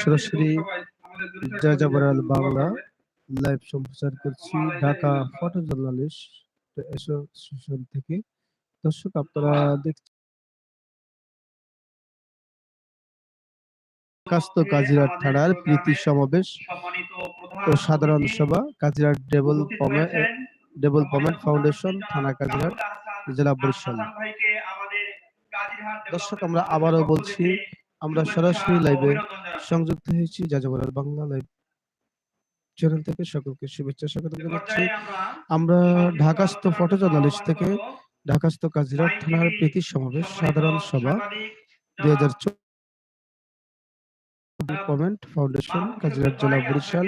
সরাসরি যাযাবরাল বাংলা লাইভ সম্প্রচার করছি ঢাকা ফটো জার্নালিস্ট অ্যাসোসিয়েশন থেকে। দর্শক, আপনারা দেখছেন কাস্ত কাজিরাট থানার প্রীতি সমাবেশ ও সাধারণ সভা কাজিরাট ডেভেলপমেন্ট ডেভেলপমেন্ট ফাউন্ডেশন, থানা কাজিরাট জেলা বরিশাল দর্শক, আমরা আবারও বলছি আমরা সরাসরি লাইভে সংযুক্ত হয়েছি যাযাবরের বাংলা লাইভ চ্যানেল থেকে সকলকে শুভেচ্ছা, স্বাগত জানাচ্ছি। আমরা ঢাকাস্থ ফটো জার্নালিস্ট থেকে ঢাকাস্থ কাজিরাট থানার প্রীতি সমাবেশ, সাধারণ সভা, দুই হাজার ডেভেলপমেন্ট ফাউন্ডেশন কাজিরাট জেলা বরিশাল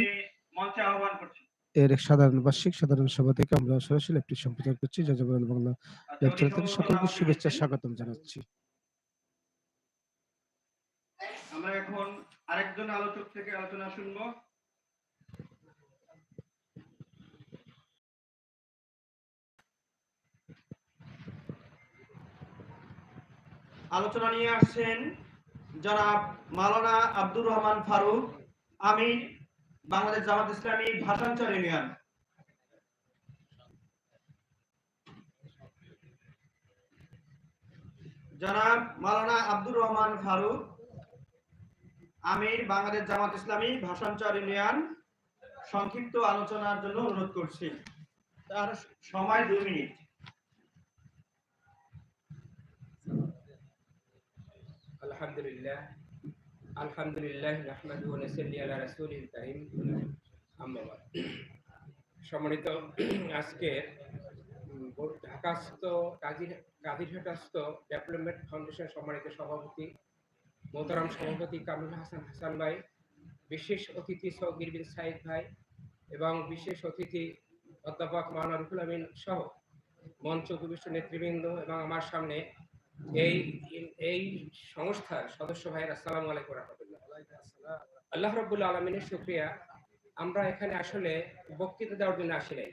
এর সাধারণ বার্ষিক, সাধারণ সভা থেকে আমরা সরাসরি একটি সম্প্রচার করছি, যাযাবর বাংলা চ্যানেল থেকে সকলকে শুভেচ্ছা, স্বাগতম জানাচ্ছি আমরা এখন আরেকজন আলোচক থেকে আলোচনা শুনব। আলোচনা নিয়ে আসছেন জনাব মাওলানা আব্দুর রহমান ফারুক, আমি বাংলাদেশ জামাত ইসলামী ভাষাঞ্চল ইউনিয়ন। জনাব মালানা আব্দুর রহমান ফারুক আমির বাংলাদেশ জামাত ইসলামী ভাষাঞ্চল ইউনিয়ন সংক্ষিপ্ত আলোচনার জন্য অনুরোধ করছি। তার সময় দুই মিনিট। আলহামদুলিল্লাহ। আলহামদুলিল্লাহ নাহমাদুহু ওয়া নাসাল্লি আলা রাসূলিল কারীম। আম্মা সম্মানিত আজকে ঢাকাস্থ কাজী কাজীরহাটস্থ ডেভেলপমেন্ট ফাউন্ডেশন সম্মানিত সভাপতি মোহতারাম সভাপতি কামরুল হাসান হাসান ভাই, বিশেষ অতিথি সৌগির বিন সাইদ ভাই এবং বিশেষ অতিথি অধ্যাপক মাওলানা রুহুল আমিন সহ মঞ্চ উপবিষ্ট নেতৃবৃন্দ এবং আমার সামনে এই এই সংস্থার সদস্য ভাইয়ের, আসসালামু আলাইকুম রহমতুল্লাহ। আল্লাহ রব্বুল আলমিনের শুক্রিয়া। আমরা এখানে আসলে বক্তৃতা দেওয়ার জন্য আসি নাই।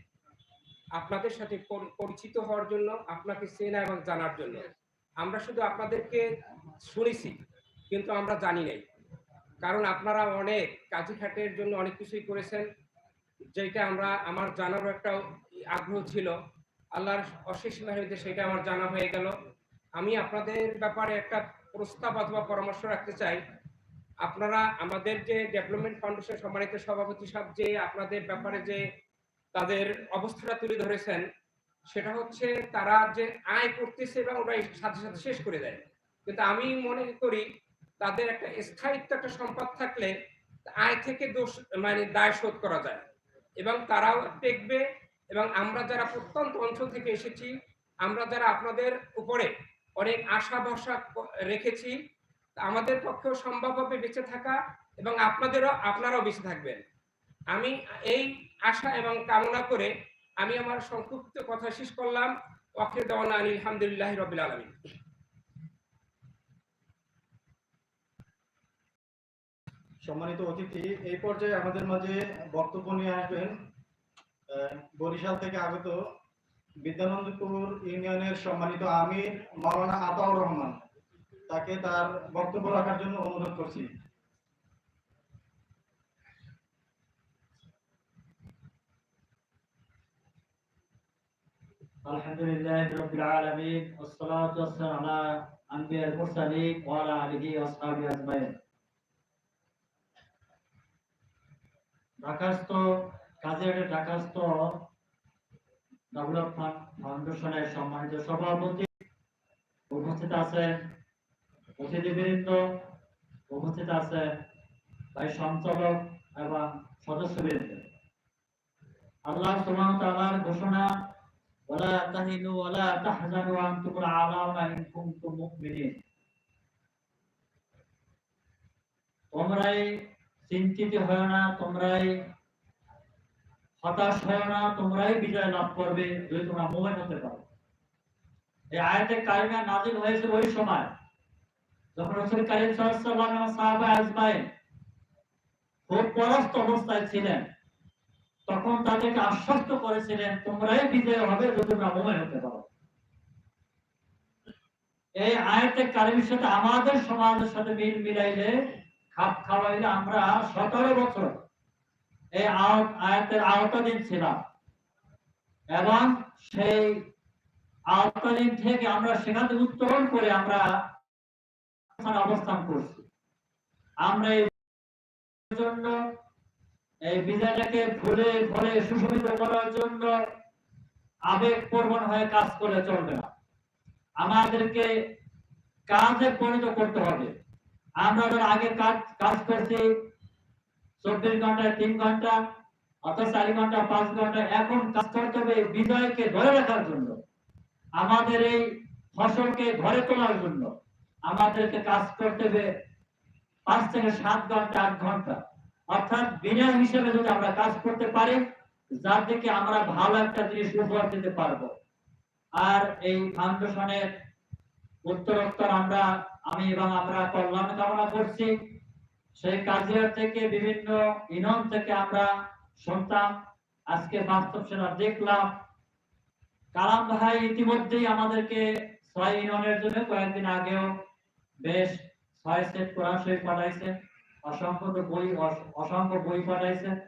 আপনাদের সাথে পরিচিত হওয়ার জন্য, আপনাকে চেনা এবং জানার জন্য। আমরা শুধু আপনাদেরকে শুনেছি কিন্তু আমরা জানি নাই। কারণ আপনারা অনেক কাজীঘাটের জন্য অনেক কিছুই করেছেন যেটা আমরা, আমার জানারও একটা আগ্রহ ছিল। আল্লাহর অশেষ মেহনতে সেটা আমার জানা হয়ে গেল। আমি আপনাদের ব্যাপারে একটা প্রস্তাব অথবা পরামর্শ রাখতে চাই। আপনারা আমাদের যে ডেভেলপমেন্ট ফাউন্ডেশন সম্মানিত সভাপতি সাহেব যে আপনাদের ব্যাপারে যে তাদের অবস্থাটা তুলে ধরেছেন, সেটা হচ্ছে তারা যে আয় করতেছে এবং ওরা সাথে সাথে শেষ করে দেয়। কিন্তু আমি মনে করি তাদের একটা স্থায়িত্ব, একটা সম্পদ থাকলে আয় থেকে দোষ মানে দায় শোধ করা যায়। এবং তারাও দেখবে এবং আমরা যারা প্রত্যন্ত অঞ্চল থেকে এসেছি, আমরা যারা আপনাদের উপরে অনেক আশা ভরসা রেখেছি আমাদের পক্ষেও সম্ভব হবে বেঁচে থাকা এবং আপনাদেরও, আপনারাও বেঁচে থাকবেন। আমি এই আশা এবং কামনা করে আমি আমার সংক্ষিপ্ত কথা শেষ করলাম। ওয়াকির দেওয়ানা আলহামদুলিল্লাহ রবিল আলমী সম্মানিত অতিথি, এই পর্যায়ে আমাদের মাঝে বক্তব্য নিয়ে আসবেন বরিশাল থেকে আগত বিদ্যানন্দপুর ইউনিয়নের সম্মানিত আমির মরানা আতাউর রহমান। তাকে তার বক্তব্য রাখার জন্য অনুরোধ করছি। আলহামদুলিল্লাহ রাব্বিল ডাকাস্ত কাজের ডাকাস্ত ডেভেলপমেন্ট ফাউন্ডেশনের সম্মানিত সভাপতি উপস্থিত আছেন। অতিথিবৃন্দ উপস্থিত আছেন। তাই সঞ্চালক এবং সদস্যবৃন্দ। আল্লাহ সুবহানাহু তাআলার ঘোষণা, ওয়ালা তাহিনু ওয়ালা তাহজানু আনতুমুল আলাউনা ইন কুনতুম মুমিনিন। তোমরাই চিন্তিত হয় না, তোমরাই হতাশ হয় না, তোমরাই বিজয় লাভ করবে যদি তোমরা মোমেন হতে পারো। এই আয়াতে কারিমা নাজিল হয়েছে ওই সময়, যখন রসুল কারিম সাল্লাল্লাহু সাহাবা আজমাইন খুব পরস্ত অবস্থায় ছিলেন, তখন তাদেরকে আশ্বস্ত করেছিলেন, তোমরাই বিজয় হবে যদি তোমরা মোমেন হতে পারো। এই আয়াতের কারিমের সাথে আমাদের সমাজের সাথে মিল মিলাইলে খাপ খাওয়াইলে আমরা সতেরো বছর এই আয়াত- আয়াতের ছিলাম। এবং সেই আওতাধীন থেকে আমরা সেখান থেকে উত্তরণ করে আমরা অবস্থান করছি। আমরা এই জন্য এই বিজয়টাকে ভুলে ভুলে সুশোভিত করার জন্য আবেগ প্রবণ হয়ে কাজ করলে চলবে না। আমাদেরকে কাজে পরিণত করতে হবে। আমরা ধর আগে কাজ কাজ করছি। চব্বিশ ঘন্টায় তিন ঘণ্টা অথবা চারি ঘণ্টা, পাঁচ ঘণ্টা। এখন কাজ করতে হবে বিজয়কে ধরে রাখার জন্য। আমাদের এই ফসলকে ঘরে তোলার জন্য। আমাদেরকে কাজ করতে হবে পাঁচ থেকে সাত ঘণ্টা, আট ঘণ্টা। অর্থাৎ বিনয় হিসেবে যদি আমরা কাজ করতে পারি, যার থেকে আমরা ভালো একটা জিনিস উপহার দিতে পারব। আর এই ফাউন্ডেশনের উত্তরোত্তর আমরা, আমি এবং আমরা কল্যাণ কামনা করছি। সেই কাজিয়ার থেকে, বিভিন্ন ইনম থেকে আমরা শুনতাম, আজকে বাস্তব সেটা দেখলাম। কালাম ভাই ইতিমধ্যেই আমাদেরকে ছয় ইউনিয়নের জন্য কয়েকদিন আগেও বেশ ছয় সেট কোরআন শরীফ পাঠাইছে, অসংখ্য বই, অস- অসংখ্য বই পাঠাইছে।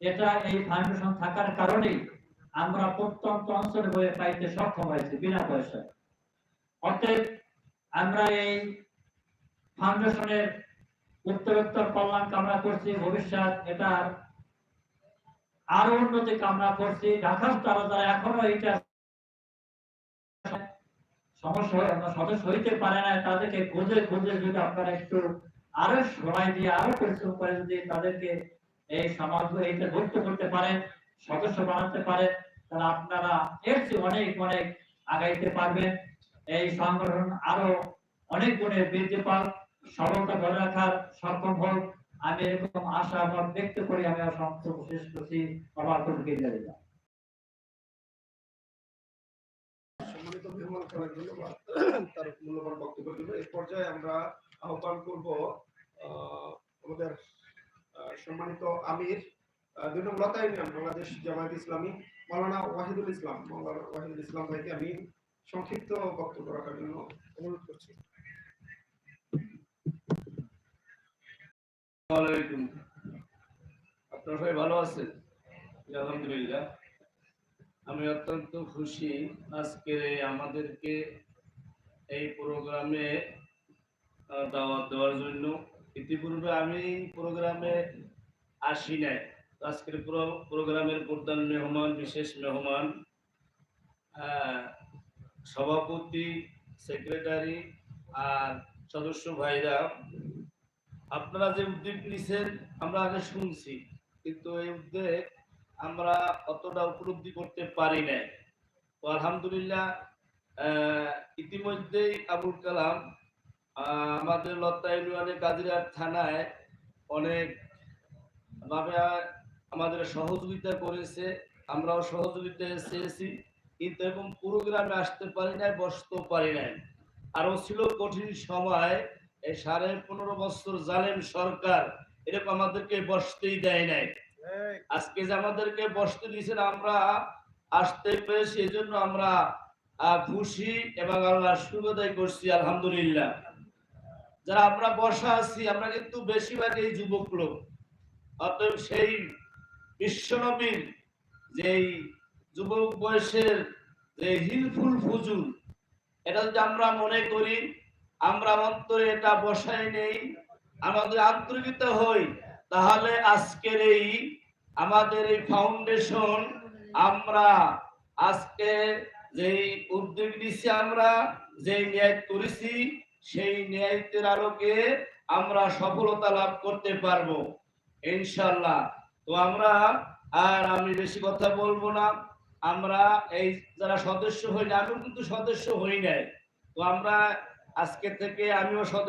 এটা এই ফাউন্ডেশন থাকার কারণেই আমরা প্রত্যন্ত অঞ্চলে বই পাইতে সক্ষম হয়েছি, বিনা পয়সায়। অতএব আমরা এই ফাউন্ডেশনের উত্তরোত্তর কল্যাণ কামনা করছি, ভবিষ্যৎ এটার আরও উন্নতি কামনা করছি। ঢাকার তারা এখনও এটা সমস্যা সদস্য হইতে পারে না তাদেরকে খুঁজে খুঁজে যদি আপনারা একটু আরও সময় দিয়ে আরও পরিশ্রম করে যদি তাদেরকে এই সমাজ করতে সদস্য বানাতে পারেন, তাহলে আপনারা এর চেয়ে অনেক অনেক আগাইতে পারবেন। এই সংগঠন আরও অনেক গুণে বৃদ্ধি পাক সফলতা ধরে রাখার সক্ষম হোক। আমি এরকম আশা আমার ব্যক্ত করি, আমি সংক্ষেপ শেষ করছি। আমার করতে তার মূল্যবান বক্তব্য এই পর্যায়ে আমরা আহ্বান করব আমাদের সম্মানিত আমির দুই নম্বর বাংলাদেশ জামায়াত ইসলামী, মাওলানা ওয়াহিদুল ইসলাম, মাওলানা ওয়াহিদুল ইসলাম ভাইকে আমি সংক্ষিপ্ত বক্তব্য রাখার জন্য অনুরোধ করছি। আপনারা সবাই ভালো আছেন? আলহামদুলিল্লাহ। আমি অত্যন্ত খুশি আজকে আমাদেরকে এই প্রোগ্রামে দাওয়াত দেওয়ার জন্য। ইতিপূর্বে আমি প্রোগ্রামে আসি নাই। আজকের প্রোগ্রামের প্রধান মেহমান বিশেষ মেহমান আহ, সভাপতি, সেক্রেটারি আর সদস্য ভাইরা, আপনারা যে উদ্যোগ নিছেন, আমরা আগে শুনছি, কিন্তু এই উদ্যোগ আমরা অতটা উপলব্ধি করতে পারি নাই। তো আলহামদুলিল্লাহ ইতিমধ্যেই আবুল কালাম আমাদের লতা ইউনিয়নে কাজিরাট থানায় অনেক ভাবে আমাদের সহযোগিতা করেছে, আমরাও সহযোগিতা চেয়েছি। কিন্তু এরকম প্রোগ্রামে আসতে পারি নাই বসতেও পারি নাই। আরও ছিল কঠিন সময় এই সাড়ে পনেরো বছর জালেম সরকার এরকম আমাদেরকে বসতেই দেয় নাই। আজকে যে আমাদেরকে বসতে দিয়েছেন আমরা আসতে পেরেছি এই জন্য আমরা খুশি এবং আল্লাহ শুভদায় করছি আলহামদুলিল্লাহ। যারা আমরা বসা আছি আমরা কিন্তু বেশিরভাগ এই যুবক লোক। অতএব সেই বিশ্বনবীর যেই যুবক বয়সের যে হিলফুল ফুজুল এটা যদি আমরা মনে করি, আমরা অন্তরে এটা বসাই নেই, আমাদের আন্তরিকতা হই, তাহলে আজকের এই আমাদের এই ফাউন্ডেশন আমরা আজকে যেই উদ্যোগ নিচ্ছি আমরা যে ন্যায় করেছি, সেই ন্যায়ের আলোকে আমরা সফলতা লাভ করতে পারব ইনশাল্লাহ তো আমরা আর আমি বেশি কথা বলব না। আমরা এই যারা সদস্য হই, আমিও কিন্তু সদস্য হই নাই। তো আমরা আজকে থেকে আমিও সদস্য